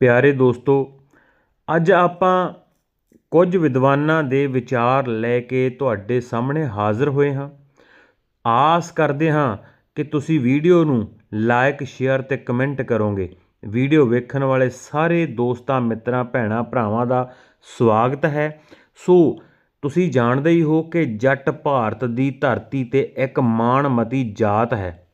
ਪਿਆਰੇ ਦੋਸਤੋ, ਅੱਜ ਆਪਾਂ ਕੁਝ ਵਿਦਵਾਨਾਂ ਦੇ ਵਿਚਾਰ ਲੈ ਕੇ ਤੁਹਾਡੇ ਸਾਹਮਣੇ ਹਾਜ਼ਰ ਹੋਏ ਹਾਂ। ਆਸ ਕਰਦੇ ਹਾਂ ਕਿ ਤੁਸੀਂ ਵੀਡੀਓ ਨੂੰ ਲਾਈਕ ਸ਼ੇਅਰ ਤੇ ਕਮੈਂਟ ਕਰੋਗੇ। ਵੀਡੀਓ ਵੇਖਣ ਵਾਲੇ ਸਾਰੇ ਦੋਸਤਾਂ, ਮਿੱਤਰਾਂ, ਭੈਣਾਂ, ਭਰਾਵਾਂ ਦਾ ਸਵਾਗਤ ਹੈ। ਸੋ, ਤੁਸੀਂ ਜਾਣਦੇ ਹੀ ਹੋ ਕਿ ਜੱਟ ਭਾਰਤ ਦੀ ਧਰਤੀ ਤੇ ਇੱਕ ਮਾਣਮਤੀ ਜਾਤ ਹੈ।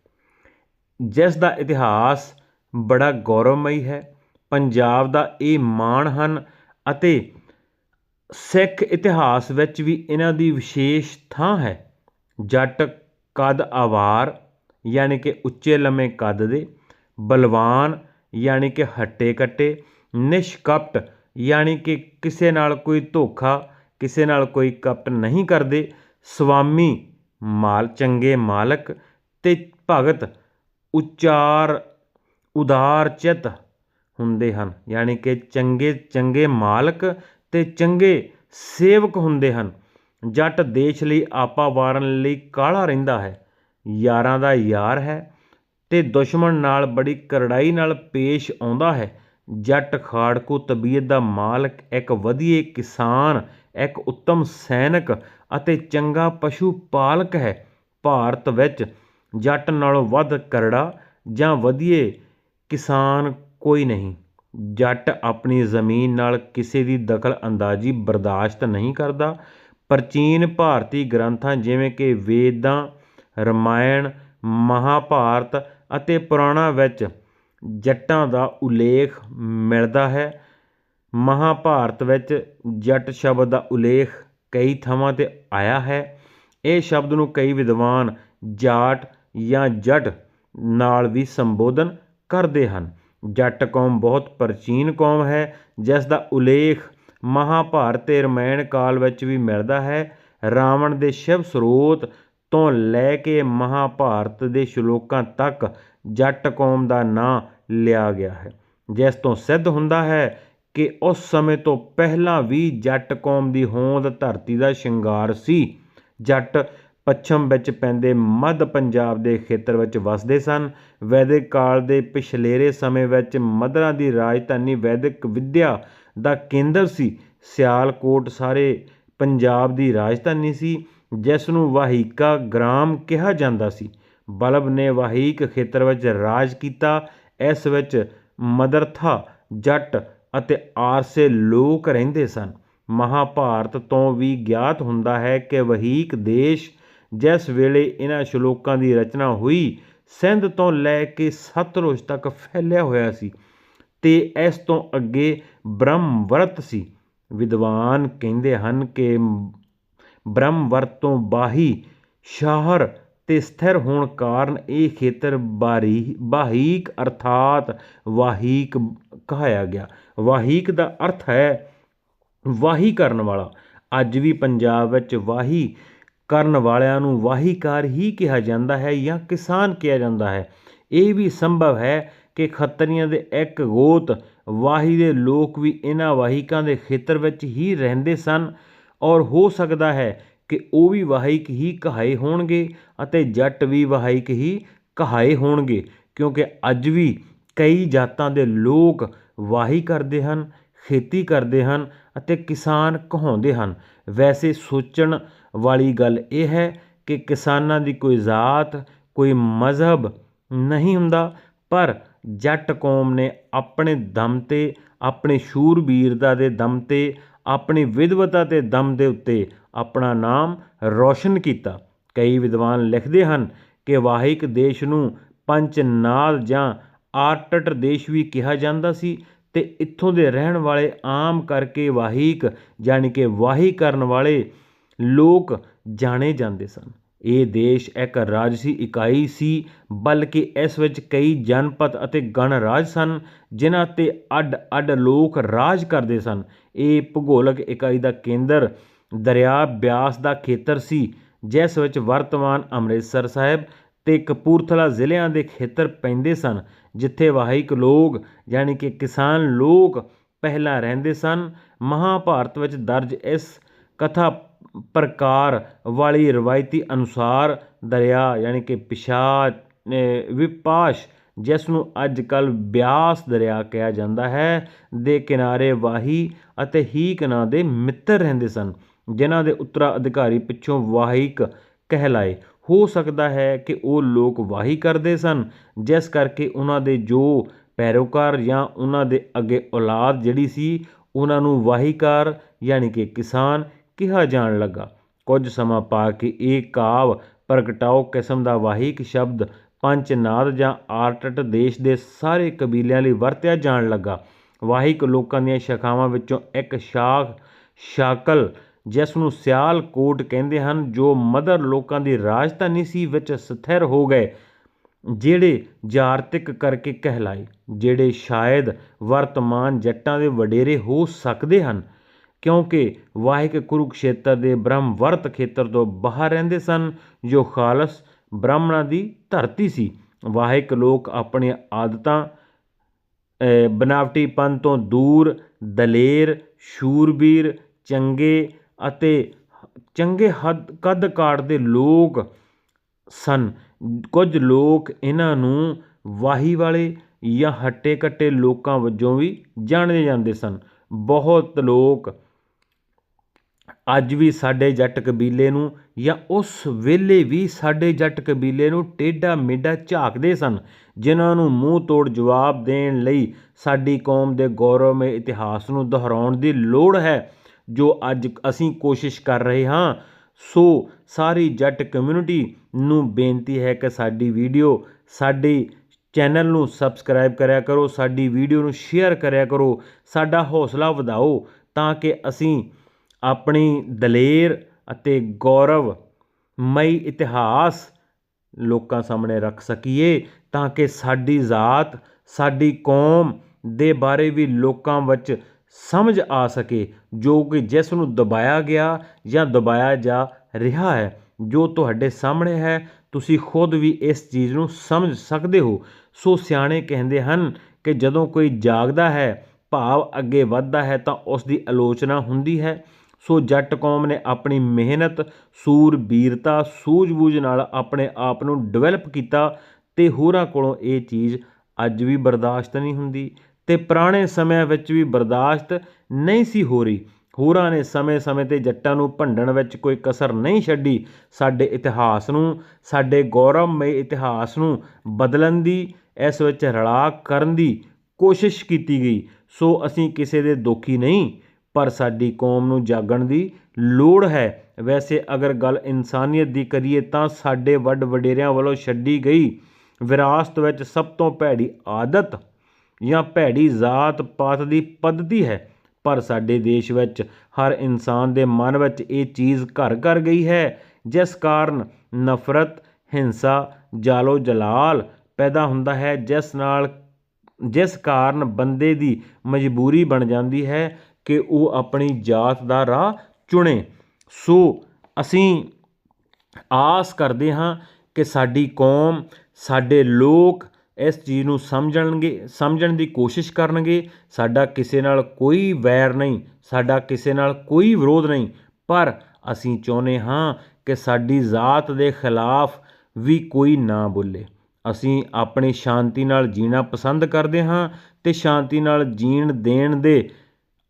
ਜਿਸ ਦਾ ਇਤਿਹਾਸ ਬੜਾ ਗੌਰਵਮਈ ਹੈ। ਪੰਜਾਬ ਦਾ ਇਹ ਮਾਣ ਹਨ ਅਤੇ ਸਿੱਖ ਇਤਿਹਾਸ ਵਿੱਚ ਵੀ ਇਹਨਾਂ ਦੀ ਵਿਸ਼ੇਸ਼ ਥਾਂ ਹੈ। ਜੱਟ ਕੱਦ ਆਵਾਰ, ਯਾਨੀ ਕਿ ਉੱਚੇ ਲੰਮੇ ਕੱਦ ਦੇ, ਬਲਵਾਨ, ਯਾਨੀ ਕਿ ਹੱਟੇ ਕੱਟੇ, ਨਿਸ਼ਕਪਟ, ਯਾਨੀ ਕਿ ਕਿਸੇ ਨਾਲ ਕੋਈ ਧੋਖਾ, ਕਿਸੇ ਨਾਲ ਕੋਈ ਕਪਟ ਨਹੀਂ ਕਰਦੇ ਸੁਆਮੀ ਮਾਲ, ਚੰਗੇ ਮਾਲਕ ਤੇ ਭਗਤ ਉਚਾਰ, ਉਦਾਰ ਚਿੱਤ ਹੁੰਦੇ ਹਨ। ਯਾਨੀ ਕਿ ਚੰਗੇ ਚੰਗੇ ਮਾਲਕ ਅਤੇ ਚੰਗੇ ਸੇਵਕ ਹੁੰਦੇ ਹਨ। ਜੱਟ ਦੇਸ਼ ਲਈ ਆਪਾ ਵਾਰਨ ਲਈ ਕਾਲਾ ਰਹਿੰਦਾ ਹੈ। ਯਾਰਾਂ ਦਾ ਯਾਰ ਹੈ ਤੇ ਦੁਸ਼ਮਣ ਨਾਲ ਬੜੀ ਕਰੜਾਈ ਨਾਲ ਪੇਸ਼ ਆਉਂਦਾ ਹੈ। ਜੱਟ ਖਾੜਕੂ ਤਬੀਅਤ ਦਾ ਮਾਲਕ, ਇੱਕ ਵਧੀਆ ਕਿਸਾਨ, ਇੱਕ ਉੱਤਮ ਸੈਨਿਕ ਅਤੇ ਚੰਗਾ ਪਸ਼ੂ ਪਾਲਕ ਹੈ। ਭਾਰਤ ਵਿੱਚ ਜੱਟ ਨਾਲੋਂ ਵੱਧ ਕਰੜਾ ਜਾਂ ਵਧੀਆ ਕਿਸਾਨ ਕੋਈ ਨਹੀਂ। ਜੱਟ ਆਪਣੀ ਜ਼ਮੀਨ ਨਾਲ ਕਿਸੇ ਦੀ ਦਖਲ ਅੰਦਾਜ਼ੀ ਬਰਦਾਸ਼ਤ ਨਹੀਂ ਕਰਦਾ। ਪ੍ਰਾਚੀਨ ਭਾਰਤੀ ਗ੍ਰੰਥਾਂ ਜਿਵੇਂ ਕਿ ਵੇਦਾਂ, ਰਮਾਇਣ, ਮਹਾਭਾਰਤ ਅਤੇ ਪੁਰਾਣਾਂ ਵਿੱਚ ਜੱਟਾਂ ਦਾ ਉਲੇਖ ਮਿਲਦਾ ਹੈ। ਮਹਾਭਾਰਤ ਵਿੱਚ ਜੱਟ ਸ਼ਬਦ ਦਾ ਉਲੇਖ ਕਈ ਥਾਵਾਂ ਤੇ ਆਇਆ ਹੈ। ਇਹ ਸ਼ਬਦ ਨੂੰ ਕਈ ਵਿਦਵਾਨ ਜਾਟ ਜਾਂ ਜੱਟ ਨਾਲ ਵੀ ਸੰਬੋਧਨ ਕਰਦੇ ਹਨ। ਜੱਟ ਕੌਮ ਬਹੁਤ ਪ੍ਰਾਚੀਨ ਕੌਮ ਹੈ, ਜਿਸ ਦਾ ਉਲੇਖ ਮਹਾਭਾਰਤ ਤੇ ਰਮਾਇਣ ਕਾਲ ਵਿੱਚ ਵੀ ਮਿਲਦਾ ਹੈ। ਰਾਵਣ ਦੇ ਸ਼ਿਵ ਸਰੋਤ ਤੋਂ ਲੈ ਕੇ ਮਹਾਭਾਰਤ ਦੇ ਸ਼ਲੋਕਾਂ ਤੱਕ ਜੱਟ ਕੌਮ ਦਾ ਨਾਂ ਲਿਆ ਗਿਆ ਹੈ। ਜਿਸ ਤੋਂ ਸਿੱਧ ਹੁੰਦਾ ਹੈ ਕਿ ਉਸ ਸਮੇਂ ਤੋਂ ਪਹਿਲਾਂ ਵੀ ਜੱਟ ਕੌਮ ਦੀ ਹੋਂਦ ਧਰਤੀ ਦਾ ਸ਼ਿੰਗਾਰ ਸੀ। ਜੱਟ ਪੱਛਮ ਵਿੱਚ ਪੈਂਦੇ ਮੱਧ ਪੰਜਾਬ ਦੇ ਖੇਤਰ ਵਿੱਚ ਵਸਦੇ ਸਨ। ਵੈਦਿਕ ਕਾਲ ਦੇ ਪਿਛਲੇਰੇ ਸਮੇਂ ਵਿੱਚ ਮਦਰਾ ਦੀ ਰਾਜਧਾਨੀ ਵੈਦਿਕ ਵਿੱਦਿਆ ਦਾ ਕੇਂਦਰ ਸੀ। ਸਿਆਲਕੋਟ ਸਾਰੇ ਪੰਜਾਬ ਦੀ ਰਾਜਧਾਨੀ ਸੀ ਜਿਸ ਨੂੰ ਵਾਹੀਕਾ ਗ੍ਰਾਮ ਕਿਹਾ ਜਾਂਦਾ ਸੀ। ਬਲਬ ਨੇ ਵਾਹੀਕ ਖੇਤਰ ਵਿੱਚ ਰਾਜ ਕੀਤਾ। ਇਸ ਵਿੱਚ ਮਦਰਥਾ, ਜੱਟ ਅਤੇ ਆਰਸੇ ਲੋਕ ਰਹਿੰਦੇ ਸਨ। ਮਹਾਭਾਰਤ ਤੋਂ ਵੀ ਗਿਆਤ ਹੁੰਦਾ ਹੈ ਕਿ ਵਹੀਕ ਦੇਸ਼ ਜਿਸ ਵੇਲੇ ਇਹਨਾਂ ਸ਼ਲੋਕਾਂ ਦੀ ਰਚਨਾ ਹੋਈ, ਸਿੰਧ ਤੋਂ ਲੈ ਕੇ ਸਤਲੁਜ ਤੱਕ ਫੈਲਿਆ ਹੋਇਆ ਸੀ ਤੇ ਇਸ ਤੋਂ ਅੱਗੇ ਬ੍ਰਹਮਵਰਤ ਸੀ। ਵਿਦਵਾਨ ਕਹਿੰਦੇ ਹਨ ਕਿ ਬ੍ਰਹਮਵਰਤ ਤੋਂ ਬਾਹੀ ਸ਼ਹਿਰ ਤੇ ਸਥਿਰ ਹੋਣ ਕਾਰਨ ਇਹ ਖੇਤਰ ਬਾਰੀ ਵਾਹੀਕ ਅਰਥਾਤ ਵਾਹੀਕ ਕਹਾਇਆ ਗਿਆ। ਵਾਹੀਕ ਦਾ ਅਰਥ ਹੈ ਵਾਹੀ ਕਰਨ ਵਾਲਾ। ਅੱਜ ਵੀ ਪੰਜਾਬ ਵਿੱਚ ਵਾਹੀ ਕਰਨ ਵਾਲਿਆਂ ਨੂੰ ਵਾਹੀਕਾਰ ਹੀ ਕਿਹਾ ਜਾਂਦਾ ਹੈ ਜਾਂ ਕਿਸਾਨ ਕਿਹਾ ਜਾਂਦਾ ਹੈ। ਇਹ ਵੀ ਸੰਭਵ ਹੈ ਕਿ ਖੱਤਰੀਆਂ ਦੇ ਇੱਕ ਗੋਤ ਵਾਹੀ ਦੇ ਲੋਕ ਵੀ ਇਹਨਾਂ ਵਾਹਿਕਾਂ ਦੇ ਖੇਤਰ ਵਿੱਚ ਹੀ ਰਹਿੰਦੇ ਸਨ ਔਰ ਹੋ ਸਕਦਾ ਹੈ ਕਿ ਉਹ ਵੀ ਵਾਹਿਕ ਹੀ ਕਹਾਏ ਹੋਣਗੇ ਅਤੇ ਜੱਟ ਵੀ ਵਾਹਿਕ ਹੀ ਕਹਾਏ ਹੋਣਗੇ, ਕਿਉਂਕਿ ਅੱਜ ਵੀ ਕਈ ਜਾਤਾਂ ਦੇ ਲੋਕ ਵਾਹੀ ਕਰਦੇ ਹਨ, ਖੇਤੀ ਕਰਦੇ ਹਨ ਅਤੇ ਕਿਸਾਨ ਕਹਾਉਂਦੇ ਹਨ। ਵੈਸੇ ਸੋਚਣ ਵਾਲੀ ਗੱਲ ਇਹ ਹੈ ਕਿ ਕਿਸਾਨਾਂ ਦੀ ਕੋਈ ਜ਼ਾਤ, ਕੋਈ ਮਜ਼ਹਬ ਨਹੀਂ ਹੁੰਦਾ, ਪਰ ਜੱਟ ਕੌਮ ਨੇ ਆਪਣੇ ਦਮ ਤੇ, ਆਪਣੇ ਸ਼ੂਰਬੀਰਤਾ ਦੇ ਦਮ ਤੇ, ਆਪਣੀ ਵਿਦਵਤਾ ਦੇ ਦਮ ਦੇ ਉੱਤੇ ਆਪਣਾ ਨਾਮ ਰੌਸ਼ਨ ਕੀਤਾ। ਕਈ ਵਿਦਵਾਨ ਲਿਖਦੇ ਹਨ ਕਿ ਵਾਹਿਕ ਦੇਸ਼ ਨੂੰ ਪੰਚਨਾਦ ਜਾਂ ਆਰਟਟ ਦੇਸ਼ ਵੀ ਕਿਹਾ ਜਾਂਦਾ ਸੀ ਤੇ ਇੱਥੋਂ ਦੇ ਰਹਿਣ ਵਾਲੇ ਆਮ ਕਰਕੇ ਵਾਹੀਕ, ਯਾਨੀ ਕਿ ਵਾਹੀ ਕਰਨ ਵਾਲੇ ਲੋਕ ਜਾਣੇ ਜਾਂਦੇ ਸਨ। ਇਹ ਦੇਸ਼ ਇੱਕ ਰਾਜਸੀ ਇਕਾਈ ਸੀ, ਬਲਕਿ ਇਸ ਵਿੱਚ ਕਈ ਜਨਪਦ ਅਤੇ ਗਣਰਾਜ ਸਨ, ਜਿਨ੍ਹਾਂ ਤੇ ਅੱਡ-ਅੱਡ ਲੋਕ ਰਾਜ ਕਰਦੇ ਸਨ। ਇਹ ਭੂਗੋਲਿਕ ਇਕਾਈ ਦਾ ਕੇਂਦਰ ਦਰਿਆ ਬਿਆਸ ਦਾ ਖੇਤਰ ਸੀ, ਜਿਸ ਵਿੱਚ ਵਰਤਮਾਨ ਅੰਮ੍ਰਿਤਸਰ ਸਾਹਿਬ ਤੇ ਕਪੂਰਥਲਾ ਜ਼ਿਲ੍ਹਿਆਂ ਦੇ ਖੇਤਰ ਪੈਂਦੇ ਸਨ, ਜਿੱਥੇ ਵਾਹਿਕ ਲੋਕ, ਯਾਨੀ ਕਿ ਕਿਸਾਨ ਲੋਕ ਪਹਿਲਾਂ ਰਹਿੰਦੇ ਸਨ। ਮਹਾਭਾਰਤ ਵਿੱਚ ਦਰਜ ਇਸ ਕਥਾ ਪ੍ਰਕਾਰ ਵਾਲੀ ਰਵਾਇਤੀ ਅਨੁਸਾਰ ਦਰਿਆ ਯਾਨੀ ਕਿ ਪਿਸ਼ਾ ਵਿਪਾਸ਼, ਜਿਸ ਨੂੰ ਅੱਜ ਕੱਲ੍ਹ ਬਿਆਸ ਦਰਿਆ ਕਿਹਾ ਜਾਂਦਾ ਹੈ, ਦੇ ਕਿਨਾਰੇ ਵਾਹੀ ਅਤੇ ਹੀਕ ਨਾਂ ਦੇ ਮਿੱਤਰ ਰਹਿੰਦੇ ਸਨ, ਜਿਨ੍ਹਾਂ ਦੇ ਉੱਤਰਾਧਿਕਾਰੀ ਪਿੱਛੋਂ ਵਾਹਿਕ ਕਹਿਲਾਏ। ਹੋ ਸਕਦਾ ਹੈ ਕਿ ਉਹ ਲੋਕ ਵਾਹੀ ਕਰਦੇ ਸਨ, ਜਿਸ ਕਰਕੇ ਉਹਨਾਂ ਦੇ ਜੋ ਪੈਰੋਕਾਰ ਜਾਂ ਉਹਨਾਂ ਦੇ ਅੱਗੇ ਔਲਾਦ ਜਿਹੜੀ ਸੀ, ਉਹਨਾਂ ਨੂੰ ਵਾਹੀਕਾਰ ਯਾਨੀ ਕਿ ਕਿਸਾਨ ਕਿਹਾ ਜਾਣ ਲੱਗਾ। ਕੁਝ ਸਮਾਂ ਪਾ ਕੇ ਇਹ ਕਾਵਿ ਪ੍ਰਗਟਾਓ ਕਿਸਮ ਦਾ ਵਾਹਿਕ ਸ਼ਬਦ ਪੰਚਨਾਦ ਜਾਂ ਆਰਟਟ ਦੇਸ਼ ਦੇ ਸਾਰੇ ਕਬੀਲਿਆਂ ਲਈ ਵਰਤਿਆ ਜਾਣ ਲੱਗਾ। ਵਾਹਿਕ ਲੋਕਾਂ ਦੀਆਂ ਸ਼ਾਖਾਵਾਂ ਵਿੱਚੋਂ ਇੱਕ ਸ਼ਾਖ ਸ਼ਾਕਲ, ਜਿਸ ਨੂੰ ਸਿਆਲ ਕੋਟ ਕਹਿੰਦੇ ਹਨ, ਜੋ ਮਦਰ ਲੋਕਾਂ ਦੀ ਰਾਜਧਾਨੀ ਸੀ, ਵਿੱਚ ਸਥਿਰ ਹੋ ਗਏ, ਜਿਹੜੇ ਜਾਰਤਿਕ ਕਰਕੇ ਕਹਿਲਾਏ, ਜਿਹੜੇ ਸ਼ਾਇਦ ਵਰਤਮਾਨ ਜੱਟਾਂ ਦੇ ਵਡੇਰੇ ਹੋ ਸਕਦੇ ਹਨ। ਕਿਉਂਕਿ ਵਾਹਿਕ ਕੁਰੂਕਸ਼ੇਤਰ ਦੇ ਬ੍ਰਹਮਵਰਤ ਖੇਤਰ ਤੋਂ ਬਾਹਰ ਰਹਿੰਦੇ ਸਨ, ਜੋ ਖਾਲਸ ਬ੍ਰਾਹਮਣਾਂ ਦੀ ਧਰਤੀ ਸੀ। ਵਾਹਿਕ ਲੋਕ ਆਪਣੀਆਂ ਆਦਤਾਂ ਬਨਾਵਟੀਪਨ ਤੋਂ ਦੂਰ, ਦਲੇਰ, ਸ਼ੂਰਬੀਰ, ਚੰਗੇ ਅਤੇ ਚੰਗੇ ਹੱਦ, ਕੱਦ ਕਾਠ ਦੇ ਲੋਕ ਸਨ। ਕੁਝ ਲੋਕ ਇਹਨਾਂ ਨੂੰ ਵਾਹੀ ਵਾਲੇ ਜਾਂ ਹੱਟੇ ਕੱਟੇ ਲੋਕਾਂ ਵਜੋਂ ਵੀ ਜਾਣੇ ਜਾਂਦੇ ਸਨ। ਬਹੁਤ ਲੋਕ ਅੱਜ ਵੀ ਸਾਡੇ ਜੱਟ ਕਬੀਲੇ ਨੂੰ ਜਾਂ ਉਸ ਵੇਲੇ ਵੀ ਸਾਡੇ ਜੱਟ ਕਬੀਲੇ ਨੂੰ ਟੇਢਾ ਮੇਢਾ ਝਾਕਦੇ ਸਨ, ਜਿਨ੍ਹਾਂ ਨੂੰ ਮੂੰਹ ਤੋੜ ਜਵਾਬ ਦੇਣ ਲਈ ਸਾਡੀ ਕੌਮ ਦੇ ਗੌਰਵਮਈ ਇਤਿਹਾਸ ਨੂੰ ਦੁਹਰਾਉਣ ਦੀ ਲੋੜ ਹੈ, ਜੋ ਅੱਜ ਅਸੀਂ ਕੋਸ਼ਿਸ਼ ਕਰ ਰਹੇ ਹਾਂ। ਸੋ ਸਾਰੀ ਜੱਟ ਕਮਿਊਨਿਟੀ ਨੂੰ ਬੇਨਤੀ ਹੈ ਕਿ ਸਾਡੀ ਵੀਡੀਓ ਸਾਡੇ ਚੈਨਲ ਨੂੰ ਸਬਸਕ੍ਰਾਈਬ ਕਰਿਆ ਕਰੋ, ਸਾਡੀ ਵੀਡੀਓ ਨੂੰ ਸ਼ੇਅਰ ਕਰਿਆ ਕਰੋ, ਸਾਡਾ ਹੌਸਲਾ ਵਧਾਓ, ਤਾਂ ਕਿ ਅਸੀਂ ਆਪਣੀ ਦਲੇਰ ਅਤੇ ਗੌਰਵ ਮਈ ਇਤਿਹਾਸ ਲੋਕਾਂ ਸਾਹਮਣੇ ਰੱਖ ਸਕੀਏ ਤਾਂ ਕਿ ਸਾਡੀ ਜ਼ਾਤ, ਸਾਡੀ ਕੌਮ ਦੇ ਬਾਰੇ ਵੀ ਲੋਕਾਂ ਵਿੱਚ ਸਮਝ ਆ ਸਕੇ, ਜੋ ਕਿ ਜਿਸ ਨੂੰ ਦਬਾਇਆ ਗਿਆ ਜਾਂ ਦਬਾਇਆ ਜਾ ਰਿਹਾ ਹੈ, ਜੋ ਤੁਹਾਡੇ ਸਾਹਮਣੇ ਹੈ, ਤੁਸੀਂ ਖੁਦ ਵੀ ਇਸ ਚੀਜ਼ ਨੂੰ ਸਮਝ ਸਕਦੇ ਹੋ। ਸੋ ਸਿਆਣੇ ਕਹਿੰਦੇ ਹਨ ਕਿ ਜਦੋਂ ਕੋਈ ਜਾਗਦਾ ਹੈ, ਭਾਵ ਅੱਗੇ ਵੱਧਦਾ ਹੈ ਤਾਂ ਉਸ ਦੀ ਆਲੋਚਨਾ ਹੁੰਦੀ ਹੈ। ਸੋ ਜੱਟ ਕੌਮ ਨੇ ਆਪਣੀ ਮਿਹਨਤ ਸੂਰਬੀਰਤਾ ਸੂਝ-ਬੂਝ ਨਾਲ ਆਪਣੇ ਆਪ ਨੂੰ ਡਿਵੈਲਪ ਕੀਤਾ ਤੇ ਹੋਰਾਂ ਕੋਲੋਂ ਇਹ ਚੀਜ਼ ਅੱਜ ਵੀ ਬਰਦਾਸ਼ਤ ਨਹੀਂ ਹੁੰਦੀ ਤੇ ਪੁਰਾਣੇ ਸਮਿਆਂ ਵਿੱਚ ਵੀ ਬਰਦਾਸ਼ਤ ਨਹੀਂ ਸੀ ਹੋ ਰਹੀ। ਹੋਰਾਂ ਨੇ ਸਮੇਂ-ਸਮੇਂ ਤੇ ਜੱਟਾਂ ਨੂੰ ਭੰਡਣ ਵਿੱਚ ਕੋਈ ਕਸਰ ਨਹੀਂ ਛੱਡੀ। ਸਾਡੇ ਇਤਿਹਾਸ ਨੂੰ, ਸਾਡੇ ਗੌਰਵਮਈ ਇਤਿਹਾਸ ਨੂੰ ਬਦਲਣ ਦੀ, ਇਸ ਵਿੱਚ ਰਲਾ ਕਰਨ ਦੀ ਕੋਸ਼ਿਸ਼ ਕੀਤੀ ਗਈ। ਸੋ ਅਸੀਂ ਕਿਸੇ ਦੇ ਦੁਖੀ ਨਹੀਂ ਪਰ ਸਾਡੀ ਕੌਮ ਨੂੰ ਜਾਗਣ ਦੀ ਲੋੜ ਹੈ। ਵੈਸੇ ਅਗਰ ਗੱਲ ਇਨਸਾਨੀਅਤ ਦੀ ਕਰੀਏ ਤਾਂ ਸਾਡੇ ਵੱਡ ਵਡੇਰਿਆਂ ਵੱਲੋਂ ਛੱਡੀ ਗਈ ਵਿਰਾਸਤ ਵਿੱਚ ਸਭ ਤੋਂ ਭੈੜੀ ਆਦਤ ਜਾਂ ਭੈੜੀ ਜ਼ਾਤ ਪਾਤ ਦੀ ਪੱਧਤੀ ਹੈ। ਪਰ ਸਾਡੇ ਦੇਸ਼ ਵਿੱਚ ਹਰ ਇਨਸਾਨ ਦੇ ਮਨ ਵਿੱਚ ਇਹ ਚੀਜ਼ ਘਰ ਘਰ ਗਈ ਹੈ, ਜਿਸ ਕਾਰਨ ਨਫ਼ਰਤ, ਹਿੰਸਾ ਜਾਲੋ ਜਲਾਲ ਪੈਦਾ ਹੁੰਦਾ ਹੈ, ਜਿਸ ਨਾਲ, ਜਿਸ ਕਾਰਨ ਬੰਦੇ ਦੀ ਮਜਬੂਰੀ ਬਣ ਜਾਂਦੀ ਹੈ ਕਿ ਉਹ ਆਪਣੀ ਜਾਤ ਦਾ ਰਾਹ ਚੁਣੇ। ਸੋ ਅਸੀਂ ਆਸ ਕਰਦੇ ਹਾਂ ਕਿ ਸਾਡੀ ਕੌਮ, ਸਾਡੇ ਲੋਕ ਇਸ ਚੀਜ਼ ਨੂੰ ਸਮਝਣਗੇ, ਸਮਝਣ ਦੀ ਕੋਸ਼ਿਸ਼ ਕਰਨਗੇ। ਸਾਡਾ ਕਿਸੇ ਨਾਲ ਕੋਈ ਵੈਰ ਨਹੀਂ, ਸਾਡਾ ਕਿਸੇ ਨਾਲ ਕੋਈ ਵਿਰੋਧ ਨਹੀਂ। ਪਰ ਅਸੀਂ ਚਾਹੁੰਦੇ ਹਾਂ ਕਿ ਸਾਡੀ ਜ਼ਾਤ ਦੇ ਖਿਲਾਫ ਵੀ ਕੋਈ ਨਾ ਬੋਲੇ। ਅਸੀਂ ਆਪਣੀ ਸ਼ਾਂਤੀ ਨਾਲ ਜੀਣਾ ਪਸੰਦ ਕਰਦੇ ਹਾਂ ਤੇ ਸ਼ਾਂਤੀ ਨਾਲ ਜੀਣ ਦੇਣ ਦੇ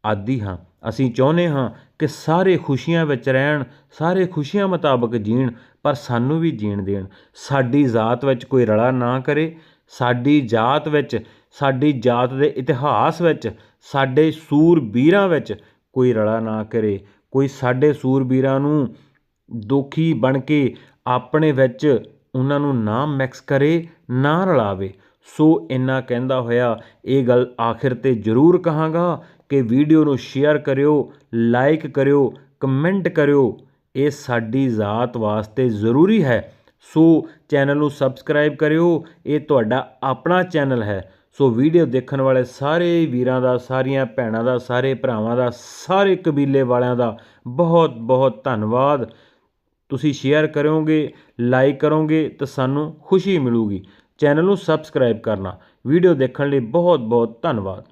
ਆਦੀ ਹਾਂ। ਅਸੀਂ ਚਾਹੁੰਦੇ ਹਾਂ ਕਿ ਸਾਰੇ ਖੁਸ਼ੀਆਂ ਵਿੱਚ ਰਹਿਣ, ਸਾਰੇ ਖੁਸ਼ੀਆਂ ਮੁਤਾਬਕ ਜੀਣ, ਪਰ ਸਾਨੂੰ ਵੀ ਜੀਣ ਦੇਣ। ਸਾਡੀ ਜ਼ਾਤ ਵਿੱਚ ਕੋਈ ਰਲਾ ਨਾ ਕਰੇ, ਸਾਡੀ ਜਾਤ ਵਿੱਚ, ਸਾਡੀ ਜਾਤ ਦੇ ਇਤਿਹਾਸ ਵਿੱਚ, ਸਾਡੇ ਸੂਰਬੀਰਾਂ ਵਿੱਚ ਕੋਈ ਰਲਾ ਨਾ ਕਰੇ। ਕੋਈ ਸਾਡੇ ਸੂਰਬੀਰਾਂ ਨੂੰ ਦੋਖੀ ਬਣ ਕੇ ਆਪਣੇ ਵਿੱਚ ਉਹਨਾਂ ਨੂੰ ਨਾ ਮਿਕਸ ਕਰੇ, ਨਾ ਰਲਾਵੇ। ਸੋ ਇੰਨਾ ਕਹਿੰਦਾ ਹੋਇਆ, ਇਹ ਗੱਲ ਆਖਿਰ ਤੇ ਜ਼ਰੂਰ ਕਹਾਂਗਾ ਕਿ ਵੀਡੀਓ ਨੂੰ ਸ਼ੇਅਰ ਕਰਿਓ ਲਾਈਕ ਕਰਿਓ ਕਮੈਂਟ ਕਰਿਓ। ਇਹ ਸਾਡੀ ਜ਼ਾਤ ਵਾਸਤੇ ਜ਼ਰੂਰੀ ਹੈ। ਸੋ ਚੈਨਲ ਨੂੰ ਸਬਸਕ੍ਰਾਈਬ ਕਰਿਓ। ਇਹ ਤੁਹਾਡਾ ਆਪਣਾ ਚੈਨਲ ਹੈ। ਸੋ ਵੀਡੀਓ ਦੇਖਣ ਵਾਲੇ ਸਾਰੇ ਵੀਰਾਂ ਦਾ, ਸਾਰੀਆਂ ਭੈਣਾਂ ਦਾ, ਸਾਰੇ ਭਰਾਵਾਂ ਦਾ, ਸਾਰੇ ਕਬੀਲੇ ਵਾਲਿਆਂ ਦਾ ਬਹੁਤ ਬਹੁਤ ਧੰਨਵਾਦ। ਤੁਸੀਂ ਸ਼ੇਅਰ ਕਰੋਗੇ ਲਾਈਕ ਕਰੋਗੇ ਤਾਂ ਸਾਨੂੰ ਖੁਸ਼ੀ ਮਿਲੂਗੀ। ਚੈਨਲ ਨੂੰ ਸਬਸਕ੍ਰਾਈਬ ਕਰਨਾ। ਵੀਡੀਓ ਦੇਖਣ ਲਈ ਬਹੁਤ ਬਹੁਤ ਧੰਨਵਾਦ।